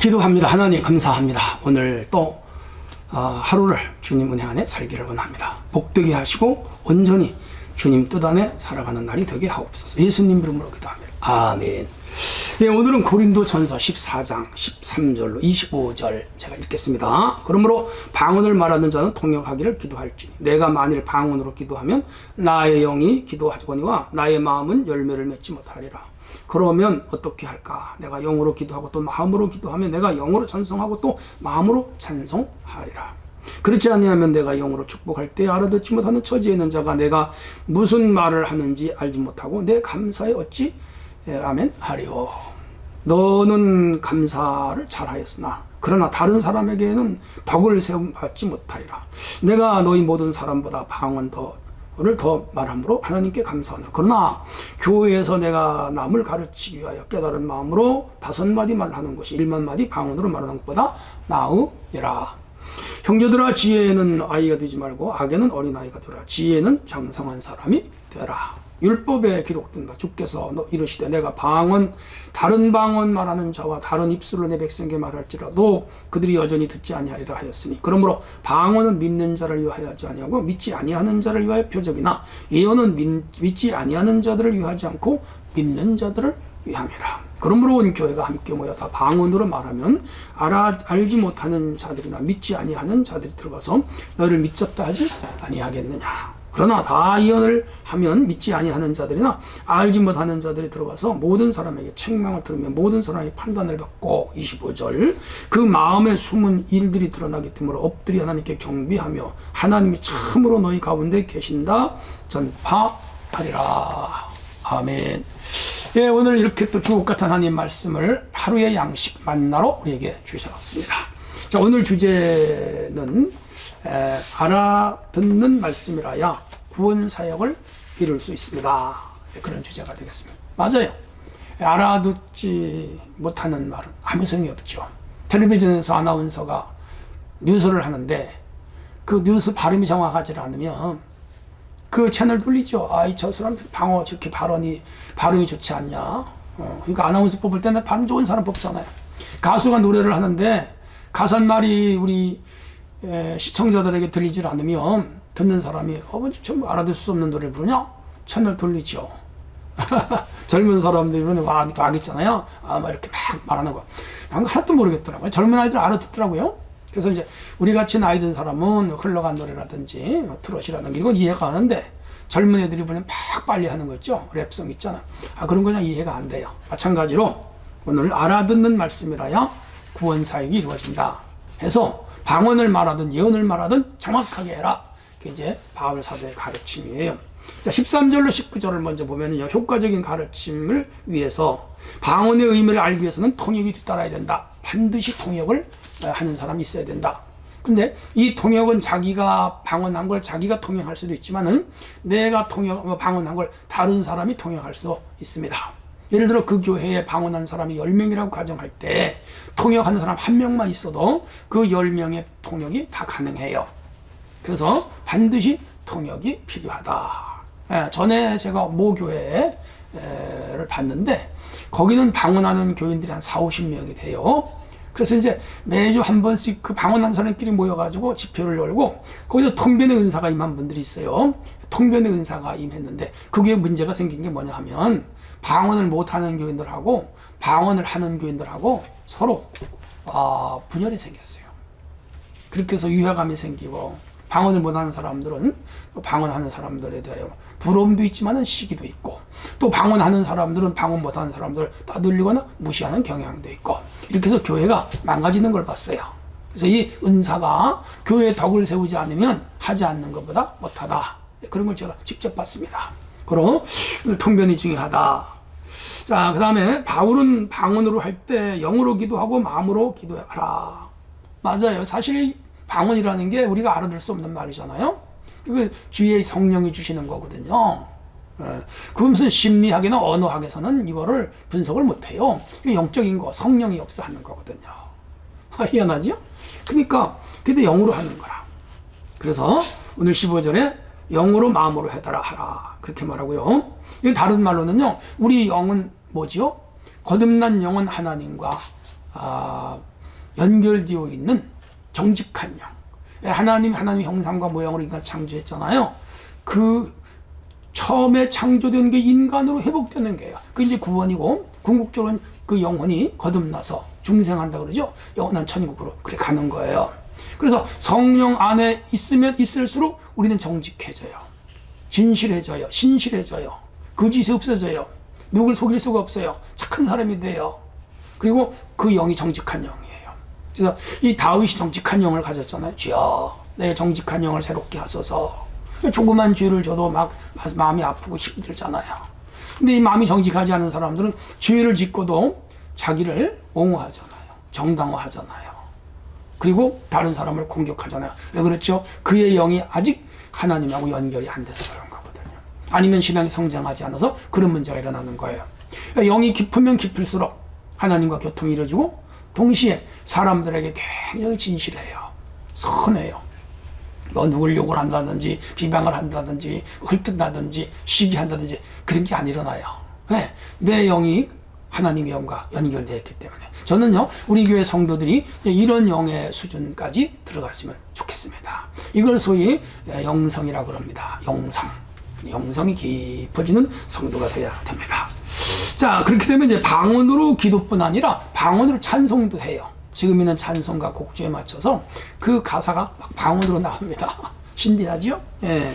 기도합니다. 하나님 감사합니다. 오늘 또 어, 하루를 주님 은혜 안에 살기를 원합니다. 복되게 하시고 온전히 주님 뜻 안에 살아가는 날이 되게 하옵소서. 예수님 이름으로 기도합니다. 아멘. 네, 오늘은 고린도 전서 14장 13절로 25절 제가 읽겠습니다. 그러므로 방언을 말하는 자는 통역하기를 기도할지니 내가 만일 방언으로 기도하면 나의 영이 기도하거니와 나의 마음은 열매를 맺지 못하리라. 그러면 어떻게 할까? 내가 영으로 기도하고 또 마음으로 기도하면 내가 영으로 찬송하고 또 마음으로 찬송하리라. 그렇지 아니하면 내가 영으로 축복할 때 알아듣지 못하는 처지에 있는 자가 내가 무슨 말을 하는지 알지 못하고 내 감사에 어찌 예, 아멘 하리오. 너는 감사를 잘하였으나 그러나 다른 사람에게는 덕을 세움 받지 못하리라. 내가 너희 모든 사람보다 방언 더 를더 말함으로 하나님께 감사하노라. 그러나 교회에서 내가 남을 가르치기 위하여 깨달은 마음으로 다섯 마디 말하는 것이 일만 마디 방언으로 말하는 것보다 나으니라. 형제들아 지혜는 아이가 되지 말고 악에는 어린아이가 되라. 지혜는 장성한 사람이 되라. 율법에 기록된다. 주께서 너 이르시되 내가 방언 다른 방언 말하는 자와 다른 입술로 내 백성에게 말할지라도 그들이 여전히 듣지 아니하리라 하였으니 그러므로 방언은 믿는 자를 위하여 하지 아니하고 믿지 아니하는 자를 위하여 표적이나 예언은 믿, 믿지 아니하는 자들을 위하지 않고 믿는 자들을 위함이라. 그러므로 온 교회가 함께 모여 다 방언으로 말하면 알아 알지 못하는 자들이나 믿지 아니하는 자들이 들어가서 너를 믿졌다 하지 아니하겠느냐. 그러나 다 예언을 하면 믿지 아니하는 자들이나 알지 못하는 자들이 들어가서 모든 사람에게 책망을 들으며 모든 사람이 판단을 받고 25절 그 마음에 숨은 일들이 드러나기 때문에 엎드리 하나님께 경비하며 하나님이 참으로 너희 가운데 계신다 전파하리라 아멘. 예, 오늘 이렇게 또 주옥 같은 하나님 말씀을 하루의 양식 만나러 우리에게 주셨습니다. 자, 오늘 주제는 에, 알아듣는 말씀이라야 구원 사역을 이룰 수 있습니다. 예, 그런 주제가 되겠습니다. 맞아요. 알아듣지 못하는 말은 아무 소용이 없죠. 텔레비전에서 아나운서가 뉴스를 하는데 그 뉴스 발음이 정확하지 않으면 그 채널 돌리죠. 아이 저 사람 방어 저렇게 발언이 발음이 좋지 않냐. 어, 그러니까 아나운서 뽑을 때는 발음 좋은 사람 뽑잖아요. 가수가 노래를 하는데 가사 말이 우리 에, 시청자들에게 들리질 않으면 듣는 사람이 어머니 좀 알아들 수 없는 노래를 부르냐? 채널 돌리죠. 젊은 사람들은 와, 막 있잖아요. 아, 막 이렇게 막 말하는 거. 난 하나도 모르겠더라고요. 젊은 아이들 알아듣더라고요. 그래서 이제 우리 같이 나이 든 사람은 흘러간 노래라든지 뭐 트롯이라든지 이런 건 이해가 가는데 젊은 애들이 보면 막 빨리 하는 거 있죠. 랩송 있잖아. 아, 그런 거는 이해가 안 돼요. 마찬가지로 오늘 알아듣는 말씀이라야 구원 사역이 이루어진다. 해서 방언을 말하든 예언을 말하든 정확하게 해라. 그게 이제 바울 사도의 가르침이에요. 자, 13절로 19절을 먼저 보면요. 효과적인 가르침을 위해서 방언의 의미를 알기 위해서는 통역이 뒤따라야 된다. 반드시 통역을 하는 사람이 있어야 된다. 근데 이 통역은 자기가 방언한 걸 자기가 통역할 수도 있지만은 내가 통역 방언한 걸 다른 사람이 통역할 수도 있습니다. 예를 들어 그 교회에 방언한 사람이 10명이라고 가정할 때 통역하는 사람 한 명만 있어도 그 10명의 통역이 다 가능해요. 그래서 반드시 통역이 필요하다. 예, 전에 제가 모 교회를 봤는데 거기는 방언하는 교인들이 한 4, 50명이 돼요. 그래서 이제 매주 한 번씩 그 방언한 사람끼리 모여가지고 집회를 열고 거기서 통변의 은사가 임한 분들이 있어요. 통변의 은사가 임했는데 그게 문제가 생긴 게 뭐냐 하면 방언을 못하는 교인들하고 방언을 하는 교인들하고 서로 아, 분열이 생겼어요. 그렇게 해서 유화감이 생기고 방언을 못하는 사람들은 방언하는 사람들에 대하여 부러움도 있지만은 시기도 있고 또 방언하는 사람들은 방언 못하는 사람들을 따돌리거나 무시하는 경향도 있고 이렇게 해서 교회가 망가지는 걸 봤어요. 그래서 이 은사가 교회에 덕을 세우지 않으면 하지 않는 것보다 못하다. 그런 걸 제가 직접 봤습니다. 그럼 통변이 중요하다. 자, 그 다음에 바울은 방언으로 할 때 영으로 기도하고 마음으로 기도하라. 맞아요. 사실 방언이라는 게 우리가 알아들 수 없는 말이잖아요. 이거 주의 성령이 주시는 거거든요. 예. 그 무슨 심리학이나 언어학에서는 이거를 분석을 못 해요. 영적인 거, 성령이 역사하는 거거든요. 아, 희한하죠? 그러니까, 근데 영으로 하는 거라. 그래서 오늘 15절에 영으로 마음으로 해달라 하라. 그렇게 말하고요. 이 다른 말로는요, 우리 영은 뭐지요? 거듭난 영은 하나님과 아, 연결되어 있는 정직한 영. 예, 하나님 하나님 형상과 모양으로 인간 창조했잖아요. 그 처음에 창조된 게 인간으로 회복되는 게요. 그 이제 구원이고 궁극적으로는 그 영혼이 거듭나서 중생한다 그러죠. 영원한 천국으로 그래 가는 거예요. 그래서 성령 안에 있으면 있을수록 우리는 정직해져요. 진실해져요. 신실해져요. 거짓이 없어져요. 누굴 속일 수가 없어요. 착한 사람이 돼요. 그리고 그 영이 정직한 영이에요. 그래서 이 다윗이 정직한 영을 가졌잖아요. 주여, 내 정직한 영을 새롭게 하소서. 조그만 죄를 줘도 막 마음이 아프고 힘이 들잖아요. 근데 이 마음이 정직하지 않은 사람들은 죄를 짓고도 자기를 옹호하잖아요. 정당화하잖아요. 그리고 다른 사람을 공격하잖아요. 왜 그렇죠? 그의 영이 아직 하나님하고 연결이 안 돼서 그런 거거든요. 아니면 신앙이 성장하지 않아서 그런 문제가 일어나는 거예요. 영이 깊으면 깊을수록 하나님과 교통이 이루어지고 동시에 사람들에게 굉장히 진실해요. 선해요. 뭐 누굴 욕을 한다든지 비방을 한다든지 헐뜯다든지 시기한다든지 그런 게 안 일어나요. 왜? 내 영이 하나님의 영과 연결되어 있기 때문에 저는요 우리 교회 성도들이 이런 영의 수준까지 들어갔으면 좋겠습니다. 이걸 소위 영성이라고 합니다. 영성. 영성이 깊어지는 성도가 되어야 됩니다. 자, 그렇게 되면 이제 방언으로 기도뿐 아니라 방언으로 찬송도 해요. 지금 있는 찬송과 곡조에 맞춰서 그 가사가 막 방언으로 나옵니다. 신비하죠? 예.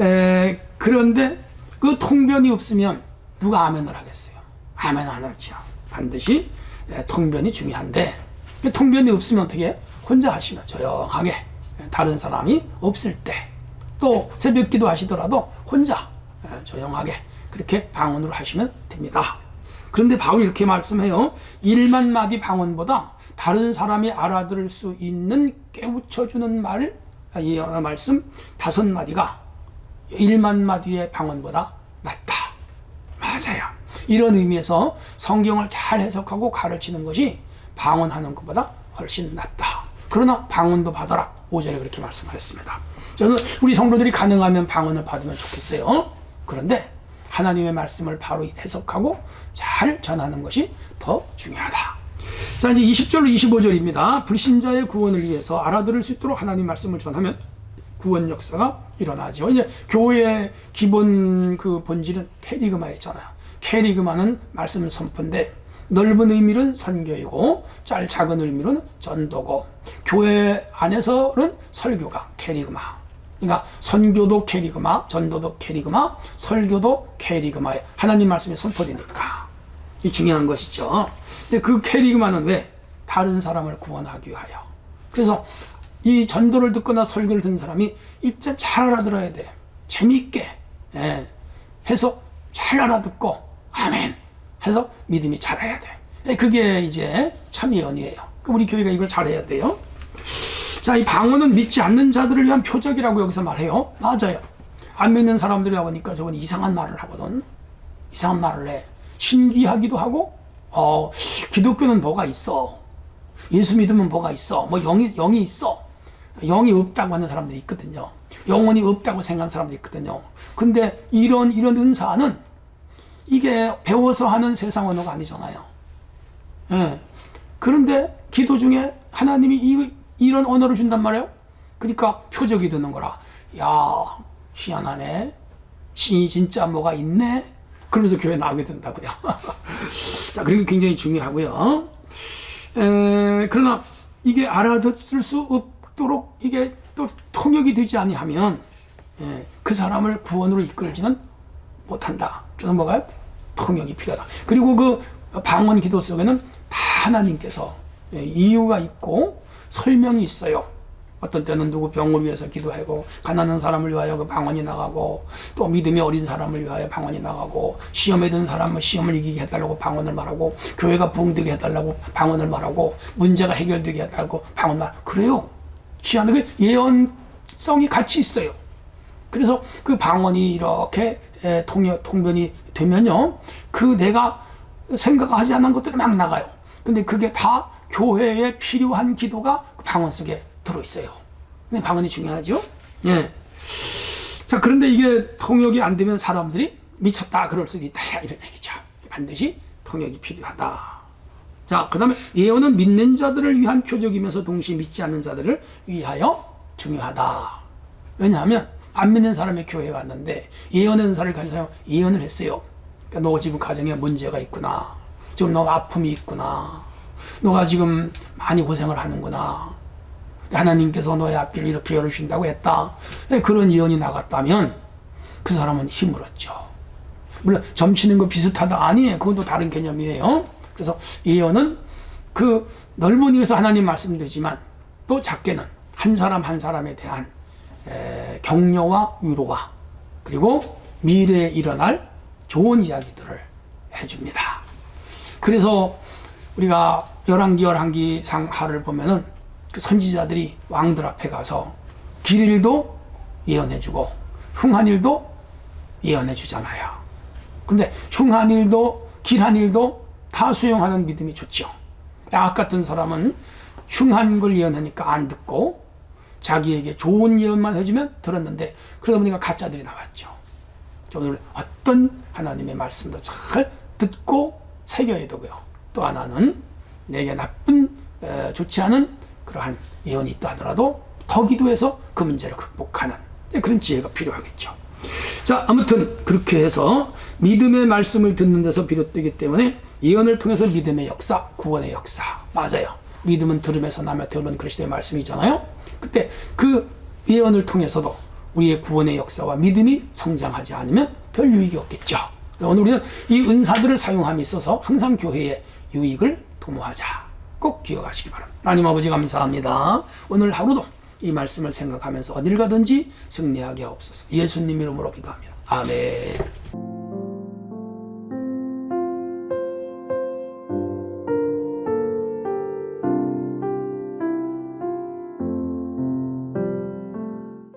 에, 그런데 그 통변이 없으면 누가 아멘을 하겠어요? 아멘 안 하죠. 반드시 예, 통변이 중요한데 그 통변이 없으면 어떻게 혼자 하시면 조용하게 예, 다른 사람이 없을 때 또 새벽 기도 하시더라도 혼자 예, 조용하게 그렇게 방언으로 하시면 됩니다. 그런데 바울이 이렇게 말씀해요. 1만 마디 방언보다 다른 사람이 알아들을 수 있는 깨우쳐주는 말, 이 말씀 다섯 마디가 1만 마디의 방언보다 낫다. 맞아요. 이런 의미에서 성경을 잘 해석하고 가르치는 것이 방언하는 것보다 훨씬 낫다. 그러나 방언도 받아라. 5절에 그렇게 말씀하셨습니다. 저는 우리 성도들이 가능하면 방언을 받으면 좋겠어요. 그런데 하나님의 말씀을 바로 해석하고 잘 전하는 것이 더 중요하다. 자, 이제 20절로 25절입니다. 불신자의 구원을 위해서 알아들을 수 있도록 하나님 말씀을 전하면 구원 역사가 일어나죠. 이제 교회의 기본 그 본질은 캐리그마였잖아요. 캐리그마는 말씀 선포인데 넓은 의미는 선교이고 짤 작은 의미는 전도고 교회 안에서는 설교가 캐리그마. 그러니까 선교도 캐리그마, 전도도 캐리그마, 설교도 캐리그마. 하나님 말씀이 선포되니까 이 중요한 것이죠. 근데 그 캐리그마는 왜 다른 사람을 구원하기 위하여. 그래서 이 전도를 듣거나 설교를 듣는 사람이 일단 잘 알아들어야 돼. 재미있게 예, 해서 잘 알아듣고 아멘 해서 믿음이 자라야 돼. 예, 그게 이제 참여연이에요. 우리 교회가 이걸 잘해야 돼요. 자, 이 방언은 믿지 않는 자들을 위한 표적이라고 여기서 말해요. 맞아요. 안 믿는 사람들이 와보니까 저건 이상한 말을 하거든. 이상한 말을 해. 신기하기도 하고, 어, 기독교는 뭐가 있어. 예수 믿으면 뭐가 있어. 뭐 영이, 영이 있어. 영이 없다고 하는 사람들이 있거든요. 영혼이 없다고 생각하는 사람들이 있거든요. 근데 이런, 이런 은사는 이게 배워서 하는 세상 언어가 아니잖아요. 예. 그런데 기도 중에 하나님이 이, 이런 언어를 준단 말이에요. 그러니까 표적이 되는 거라. 야, 희한하네. 신이 진짜 뭐가 있네. 그러면서 교회 나오게 된다고요. 자, 그리고 굉장히 중요하고요. 에, 그러나 이게 알아듣을 수 없도록 이게 또 통역이 되지 아니하면 예, 그 사람을 구원으로 이끌지는 못한다. 그래서 뭐가요? 통역이 필요하다. 그리고 그 방언 기도 속에는 다 하나님께서 예, 이유가 있고 설명이 있어요. 어떤 때는 누구 병을 위해서 기도하고 가난한 사람을 위하여 그 방언이 나가고 또 믿음이 어린 사람을 위하여 방언이 나가고 시험에 든 사람은 시험을 이기게 해달라고 방언을 말하고 교회가 부흥되게 해달라고 방언을 말하고 문제가 해결되게 해달라고 방언 말 그래요. 희한하게 예언성이 같이 있어요. 그래서 그 방언이 이렇게 통역, 통변이 되면요. 그 내가 생각하지 않은 것들이 막 나가요. 근데 그게 다 교회에 필요한 기도가 방언 속에 들어있어요. 근데 방언이 중요하죠? 예. 자, 그런데 이게 통역이 안 되면 사람들이 미쳤다, 그럴 수도 있다, 이런 얘기죠. 반드시 통역이 필요하다. 자, 그 다음에 예언은 믿는 자들을 위한 표적이면서 동시에 믿지 않는 자들을 위하여 중요하다. 왜냐하면 안 믿는 사람의 교회에 왔는데 예언 은사를 가진 사람 예언을 했어요. 그러니까 너 지금 가정에 문제가 있구나. 지금 너 아픔이 있구나. 너가 지금 많이 고생을 하는구나. 하나님께서 너의 앞길을 이렇게 열어주신다고 했다. 예, 그런 예언이 나갔다면 그 사람은 힘을 얻죠. 물론 점치는 거 비슷하다 아니에요. 그것도 다른 개념이에요. 그래서 예언은 그 넓은 의미에서 하나님 말씀되지만 또 작게는 한 사람 한 사람에 대한 에, 격려와 위로와 그리고 미래에 일어날 좋은 이야기들을 해줍니다. 그래서 우리가 열왕기 열왕기 상하를 보면은 그 선지자들이 왕들 앞에 가서 길일도 예언해주고 흉한 일도 예언해주잖아요. 근데 흉한 일도 길한 일도 다 수용하는 믿음이 좋죠. 약 같은 사람은 흉한 걸 예언하니까 안 듣고 자기에게 좋은 예언만 해주면 들었는데 그러다 보니까 가짜들이 나왔죠. 오늘 어떤 하나님의 말씀도 잘 듣고 새겨야 되고요. 또 하나는 내게 나쁜 에, 좋지 않은 그러한 예언이 있다 하더라도 더 기도해서 그 문제를 극복하는 그런 지혜가 필요하겠죠. 자, 아무튼 그렇게 해서 믿음의 말씀을 듣는 데서 비롯되기 때문에 예언을 통해서 믿음의 역사, 구원의 역사. 맞아요. 믿음은 들음에서 나며 들은 그리스도의 말씀이잖아요. 그때 그 예언을 통해서도 우리의 구원의 역사와 믿음이 성장하지 않으면 별 유익이 없겠죠. 오늘 우리는 이 은사들을 사용함에 있어서 항상 교회의 유익을 도모하자. 꼭 기억하시기 바랍니다. 하나님 아버지 감사합니다. 오늘 하루도 이 말씀을 생각하면서 어딜 가든지 승리하게 하옵소서. 예수님 이름으로 기도합니다. 아멘.